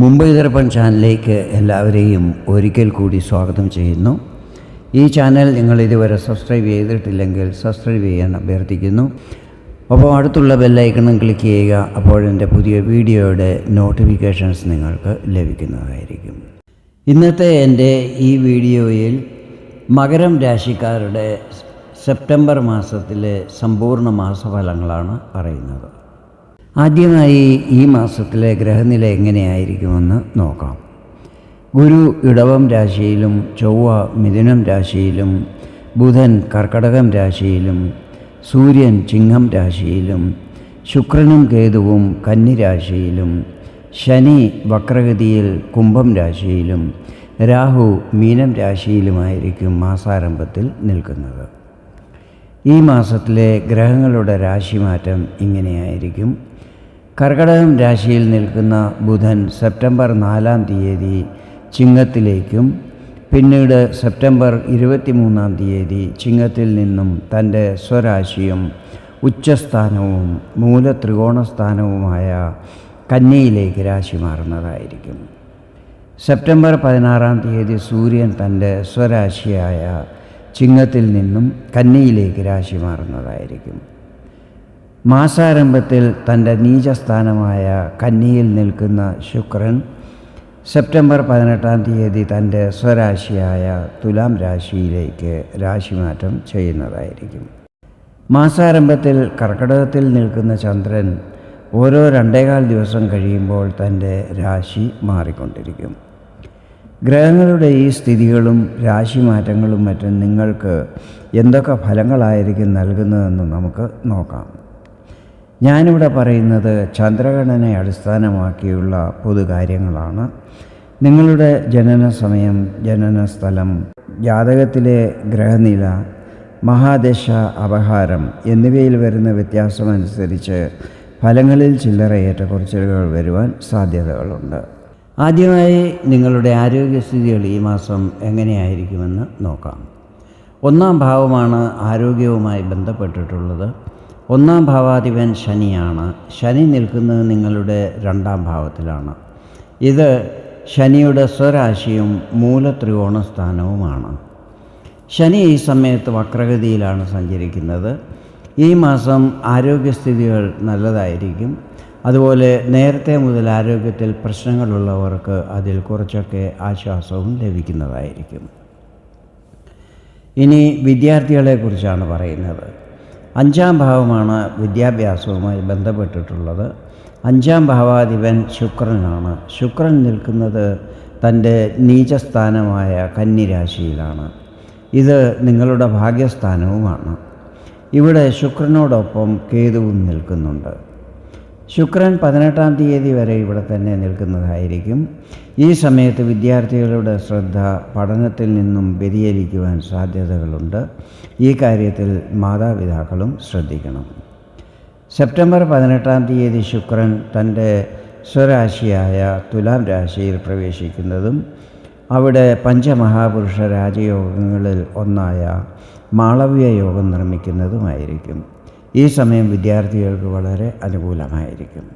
മുംബൈ ദർപ്പൺ ചാനലിലേക്ക് എല്ലാവരെയും ഒരിക്കൽ കൂടി സ്വാഗതം ചെയ്യുന്നു. ഈ ചാനൽ നിങ്ങൾ ഇതുവരെ സബ്സ്ക്രൈബ് ചെയ്തിട്ടില്ലെങ്കിൽ സബ്സ്ക്രൈബ് ചെയ്യാൻ അഭ്യർത്ഥിക്കുന്നു. അപ്പോൾ അടുത്തുള്ള ബെല്ലൈക്കണം ക്ലിക്ക് ചെയ്യുക അപ്പോഴെന്റെ പുതിയ വീഡിയോയുടെ നോട്ടിഫിക്കേഷൻസ് നിങ്ങൾക്ക് ലഭിക്കുന്നതായിരിക്കും. ഇന്നത്തെ എന്റെ ഈ വീഡിയോയിൽ മകരം രാശിക്കാരുടെ സെപ്റ്റംബർ മാസത്തിലെ സമ്പൂർണ മാസഫലങ്ങളാണ് പറയുന്നത്. ആദ്യമായി ഈ മാസത്തിലെ ഗ്രഹനില എങ്ങനെയായിരിക്കുമെന്ന് നോക്കാം. ഗുരു ഇടവം രാശിയിലും ചൊവ്വ മിഥുനം രാശിയിലും ബുധൻ കർക്കടകം രാശിയിലും സൂര്യൻ ചിങ്ങം രാശിയിലും ശുക്രനും കേതുവും കന്നി രാശിയിലും ശനി വക്രഗതിയിൽ കുംഭം രാശിയിലും രാഹു മീനം രാശിയിലുമായിരിക്കും മാസാരംഭത്തിൽ നിൽക്കുന്നത്. ഈ മാസത്തിലെ ഗ്രഹങ്ങളുടെ രാശിമാറ്റം ഇങ്ങനെയായിരിക്കും. കർക്കടകം രാശിയിൽ നിൽക്കുന്ന ബുധൻ സെപ്റ്റംബർ നാലാം തീയതി ചിങ്ങത്തിലേക്കും പിന്നീട് സെപ്റ്റംബർ ഇരുപത്തിമൂന്നാം തീയതി ചിങ്ങത്തിൽ നിന്നും തന്റെ സ്വരാശിയും ഉച്ചസ്ഥാനവും മൂലത്രികോണസ്ഥാനവുമായ കന്നിയിലേക്ക് രാശി മാറുന്നതായിരിക്കും. സെപ്റ്റംബർ പതിനാറാം തീയതി സൂര്യൻ തന്റെ സ്വരാശിയായ ചിങ്ങത്തിൽ നിന്നും കന്നിയിലേക്ക് രാശി മാറുന്നതായിരിക്കും. മാസാരംഭത്തിൽ തന്റെ നീചസ്ഥാനമായ കന്നിയിൽ നിൽക്കുന്ന ശുക്രൻ സെപ്റ്റംബർ പതിനെട്ടാം തീയതി തന്റെ സ്വരാശിയായ തുലാം രാശിയിലേക്ക് രാശിമാറ്റം ചെയ്യുന്നതായിരിക്കും. മാസാരംഭത്തിൽ കർക്കടകത്തിൽ നിൽക്കുന്ന ചന്ദ്രൻ ഓരോ രണ്ടേകാൽ ദിവസം കഴിയുമ്പോൾ തന്റെ രാശി മാറിക്കൊണ്ടിരിക്കും. ഗ്രഹങ്ങളുടെ ഈ സ്ഥിതികളും രാശിമാറ്റങ്ങളും മറ്റും നിങ്ങൾക്ക് എന്തൊക്കെ ഫലങ്ങളായിരിക്കും നൽകുന്നതെന്ന് നമുക്ക് നോക്കാം. ഞാനിവിടെ പറയുന്നത് ചന്ദ്രഗണനെ അടിസ്ഥാനമാക്കിയുള്ള പൊതുകാര്യങ്ങളാണ്. നിങ്ങളുടെ ജനന സമയം ജനന സ്ഥലം ജാതകത്തിലെ ഗ്രഹനില മഹാദശ അപഹാരം എന്നിവയിൽ വരുന്ന വ്യത്യാസമനുസരിച്ച് ഫലങ്ങളിൽ ചില്ലറ ഏറ്റക്കുറച്ചിലുകൾ വരുവാൻ സാധ്യതകളുണ്ട്. ആദ്യമായി നിങ്ങളുടെ ആരോഗ്യസ്ഥിതികൾ ഈ മാസം എങ്ങനെയായിരിക്കുമെന്ന് നോക്കാം. ഒന്നാം ഭാവമാണ് ആരോഗ്യവുമായി ബന്ധപ്പെട്ടിട്ടുള്ളത്. ഒന്നാം ഭാവാധിപൻ ശനിയാണ്. ശനി നിൽക്കുന്നത് നിങ്ങളുടെ രണ്ടാം ഭാവത്തിലാണ്. ഇത് ശനിയുടെ സ്വരാശിയും മൂലത്രികോണ സ്ഥാനവുമാണ് ശനി ഈ സമയത്ത് വക്രഗതിയിലാണ് സഞ്ചരിക്കുന്നത്. ഈ മാസം ആരോഗ്യസ്ഥിതികൾ നല്ലതായിരിക്കും. അതുപോലെ നേരത്തെ മുതൽ ആരോഗ്യത്തിൽ പ്രശ്നങ്ങളുള്ളവർക്ക് അതിൽ കുറച്ചൊക്കെ ആശ്വാസവും ലഭിക്കുന്നതായിരിക്കും. ഇനി വിദ്യാർത്ഥികളെക്കുറിച്ചാണ് പറയുന്നത്. അഞ്ചാം ഭാവമാണ് വിദ്യാഭ്യാസവുമായി ബന്ധപ്പെട്ടിട്ടുള്ളത്. അഞ്ചാം ഭാവാധിപൻ ശുക്രനാണ്. ശുക്രൻ നിൽക്കുന്നത് തന്റെ നീചസ്ഥാനമായ കന്നിരാശിയിലാണ്. ഇത് നിങ്ങളുടെ ഭാഗ്യസ്ഥാനവുമാണ്. ഇവിടെ ശുക്രനോടൊപ്പം കേതുവും നിൽക്കുന്നുണ്ട്. ശുക്രൻ പതിനെട്ടാം തീയതി വരെ ഇവിടെ തന്നെ നിൽക്കുന്നതായിരിക്കും. ഈ സമയത്ത് വിദ്യാർത്ഥികളുടെ ശ്രദ്ധ പഠനത്തിൽ നിന്നും വ്യതിചലിക്കുവാൻ സാധ്യതകളുണ്ട്. ഈ കാര്യത്തിൽ മാതാപിതാക്കളും ശ്രദ്ധിക്കണം. സെപ്റ്റംബർ പതിനെട്ടാം തീയതി ശുക്രൻ തന്റെ സ്വരാശിയായ തുലാം രാശിയിൽ പ്രവേശിക്കുന്നതും അവിടെ പഞ്ചമഹാപുരുഷ രാജയോഗങ്ങളിൽ ഒന്നായ മാളവ്യ യോഗം നിർമ്മിക്കുന്നതുമായിരിക്കും. ഈ സമയം വിദ്യാർത്ഥികൾക്ക് വളരെ അനുകൂലമായിരിക്കും.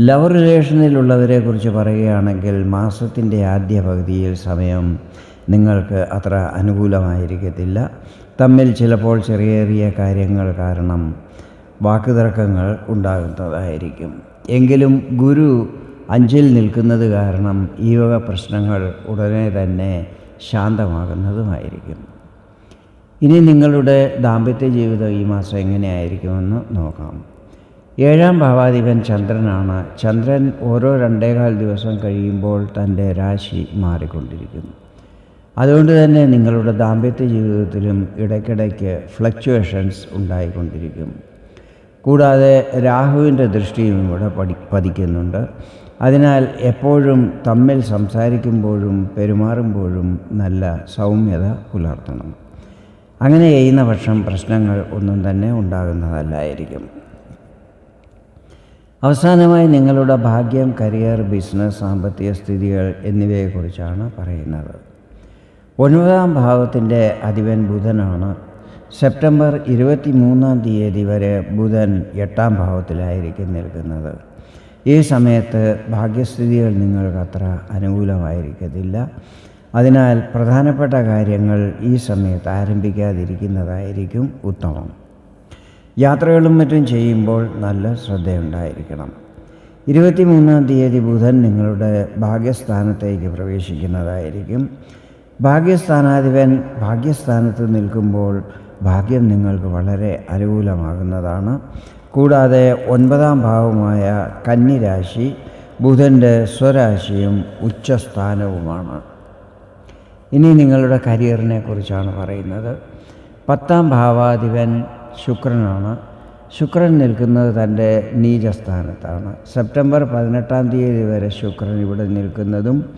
ലവ് റിലേഷനിലുള്ളവരെ കുറിച്ച് പറയുകയാണെങ്കിൽ മാസത്തിന്റെ ആദ്യ പകുതിയിൽ സമയം നിങ്ങൾക്ക് അത്ര അനുകൂലമായിരിക്കത്തില്ല. തമ്മിൽ ചിലപ്പോൾ ചെറിയ ചെറിയ കാര്യങ്ങൾ കാരണം വാക്കുതർക്കങ്ങൾ ഉണ്ടാകുന്നതായിരിക്കും. എങ്കിലും ഗുരു അഞ്ചിൽ നിൽക്കുന്നത് കാരണം ഈ വക പ്രശ്നങ്ങൾ ഉടനെ തന്നെ ശാന്തമാകുന്നതുമായിരിക്കും. ഇനി നിങ്ങളുടെ ദാമ്പത്യ ജീവിതം ഈ മാസം എങ്ങനെയായിരിക്കുമെന്ന് നോക്കാം. ഏഴാം ഭാവാധിപൻ ചന്ദ്രനാണ്. ചന്ദ്രൻ ഓരോ രണ്ടേകാൽ ദിവസം കഴിയുമ്പോൾ തന്റെ രാശി മാറിക്കൊണ്ടിരിക്കുന്നു. അതുകൊണ്ട് തന്നെ നിങ്ങളുടെ ദാമ്പത്യ ജീവിതത്തിലും ഇടയ്ക്കിടയ്ക്ക് ഫ്ലക്ച്വേഷൻസ് ഉണ്ടായിക്കൊണ്ടിരിക്കും. കൂടാതെ രാഹുവിന്റെ ദൃഷ്ടിയും ഇവിടെ പഠി പതിക്കുന്നുണ്ട്. അതിനാൽ എപ്പോഴും തമ്മിൽ സംസാരിക്കുമ്പോഴും പെരുമാറുമ്പോഴും നല്ല സൗമ്യത പുലർത്തണം. അങ്ങനെ ചെയ്യുന്ന പക്ഷം പ്രശ്നങ്ങൾ ഒന്നും തന്നെ ഉണ്ടാകുന്നതല്ലായിരിക്കും. അവസാനമായി നിങ്ങളുടെ ഭാഗ്യം കരിയർ ബിസിനസ് സാമ്പത്തിക സ്ഥിതികൾ എന്നിവയെക്കുറിച്ചാണ് പറയുന്നത്. ഒൻപതാം ഭാവത്തിന്റെ അധിപൻ ബുധനാണ്. സെപ്റ്റംബർ ഇരുപത്തി മൂന്നാം തീയതി വരെ ബുധൻ എട്ടാം ഭാവത്തിലായിരിക്കും നിൽക്കുന്നത്. ഈ സമയത്ത് ഭാഗ്യസ്ഥിതികൾ നിങ്ങൾക്ക് അത്ര അനുകൂലമായിരിക്കത്തില്ല. അതിനാൽ പ്രധാനപ്പെട്ട കാര്യങ്ങൾ ഈ സമയത്ത് ആരംഭിക്കാതിരിക്കുന്നതായിരിക്കും ഉത്തമം. യാത്രകളും മറ്റും ചെയ്യുമ്പോൾ നല്ല ശ്രദ്ധയുണ്ടായിരിക്കണം. ഇരുപത്തിമൂന്നാം തീയതി ബുധൻ നിങ്ങളുടെ ഭാഗ്യസ്ഥാനത്തേക്ക് പ്രവേശിക്കുന്നതായിരിക്കും. ഭാഗ്യസ്ഥാനാധിപൻ ഭാഗ്യസ്ഥാനത്ത് നിൽക്കുമ്പോൾ ഭാഗ്യം നിങ്ങൾക്ക് വളരെ അനുകൂലമാകുന്നതാണ്. കൂടാതെ ഒൻപതാം ഭാവമായ കന്നിരാശി ബുധന്റെ സ്വരാശിയും ഉച്ചസ്ഥാനവുമാണ്. ഇനി നിങ്ങളുടെ കരിയറിനെ കുറിച്ചാണ് പറയുന്നത്. പത്താം ഭാവാധിപൻ ശുക്രനാണ്. ശുക്രൻ നിൽക്കുന്നത് തന്റെ നീചസ്ഥാനത്താണ്. സെപ്റ്റംബർ പതിനെട്ടാം തീയതി വരെ ശുക്രൻ ഇവിടെ നിൽക്കുന്നതും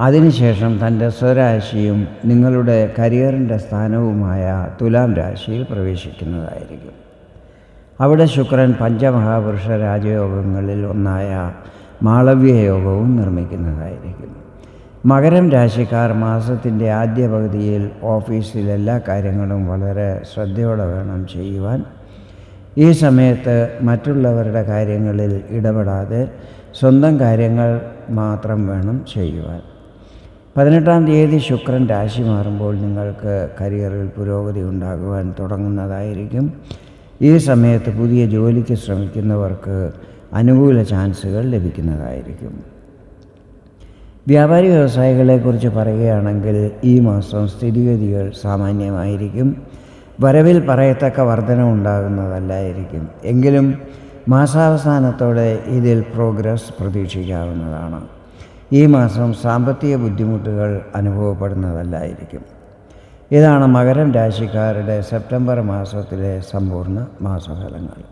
അതിനുശേഷം തന്റെ സ്വരാശിയും നിങ്ങളുടെ കരിയറിന്റെ സ്ഥാനവുമായ തുലാം രാശിയിൽ പ്രവേശിക്കുന്നതായിരിക്കും. അവിടെ ശുക്രൻ പഞ്ചമഹാപുരുഷ രാജയോഗങ്ങളിൽ ഒന്നായ മാളവ്യ യോഗവും നിർമ്മിക്കുന്നതായിരിക്കും മകരം രാശിക്കാർ മാസത്തിന്റെ ആദ്യ പകുതിയിൽ ഓഫീസിൽ എല്ലാ കാര്യങ്ങളും വളരെ ശ്രദ്ധയോടെ വേണം ചെയ്യുവാൻ. ഈ സമയത്ത് മറ്റുള്ളവരുടെ കാര്യങ്ങളിൽ ഇടപെടാതെ സ്വന്തം കാര്യങ്ങൾ മാത്രം വേണം ചെയ്യുവാൻ. പതിനെട്ടാം തീയതി ശുക്രൻ രാശി മാറുമ്പോൾ നിങ്ങൾക്ക് കരിയറിൽ പുരോഗതി ഉണ്ടാകുവാൻ തുടങ്ങുന്നതായിരിക്കും. ഈ സമയത്ത് പുതിയ ജോലിക്ക് ശ്രമിക്കുന്നവർക്ക് അനുകൂല ചാൻസുകൾ ലഭിക്കുന്നതായിരിക്കും. വ്യാപാരി വ്യവസായികളെക്കുറിച്ച് പറയുകയാണെങ്കിൽ ഈ മാസം സ്ഥിതിഗതികൾ സാമാന്യമായിരിക്കും. വരവിൽ പറയത്തക്ക വർധന ഉണ്ടാകുന്നതല്ലായിരിക്കും. എങ്കിലും മാസാവസാനത്തോടെ ഇതിൽ പ്രോഗ്രസ് പ്രതീക്ഷിക്കാവുന്നതാണ്. ഈ മാസം സാമ്പത്തിക ബുദ്ധിമുട്ടുകൾ അനുഭവപ്പെടുന്നതല്ലായിരിക്കും. ഇതാണ് മകരം രാശിക്കാരുടെ സെപ്റ്റംബർ മാസത്തിലെ സമ്പൂർണ മാസഫലങ്ങൾ.